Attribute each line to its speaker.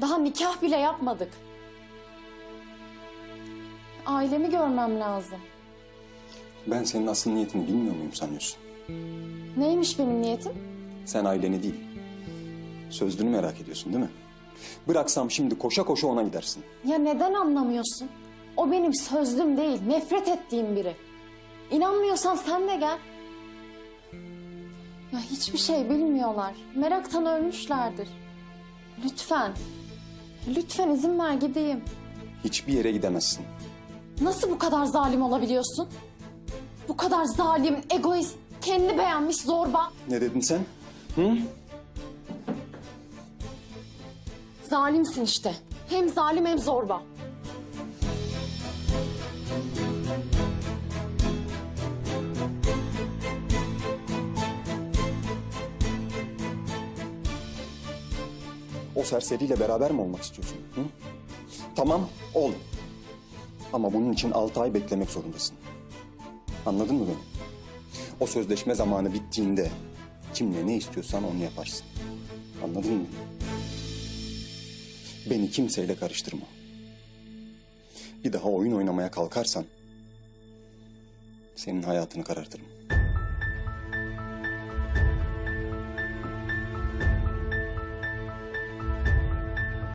Speaker 1: Daha nikah bile yapmadık. Ailemi görmem lazım.
Speaker 2: Ben senin asıl niyetini bilmiyor muyum sanıyorsun?
Speaker 1: Neymiş benim niyetim?
Speaker 2: Sen aileni değil, sözlünü merak ediyorsun değil mi? Bıraksam şimdi koşa koşa ona gidersin.
Speaker 1: Ya neden anlamıyorsun? O benim sözlüm değil, nefret ettiğim biri. İnanmıyorsan sen de gel. Ya hiçbir şey bilmiyorlar. Meraktan ölmüşlerdir. Lütfen. Lütfen izin ver gideyim.
Speaker 2: Hiçbir yere gidemezsin.
Speaker 1: Nasıl bu kadar zalim olabiliyorsun? Bu kadar zalim, egoist, kendi beğenmiş zorba.
Speaker 2: Ne dedin sen? Hı?
Speaker 1: Zalimsin işte. Hem zalim hem zorba.
Speaker 2: O serseriyle beraber mi olmak istiyorsun? Hı? Tamam, ol. Ama bunun için altı ay beklemek zorundasın. Anladın mı beni? O sözleşme zamanı bittiğinde kimle ne istiyorsan onu yaparsın. Anladın mı? Beni kimseyle karıştırma. Bir daha oyun oynamaya kalkarsan senin hayatını karartırım.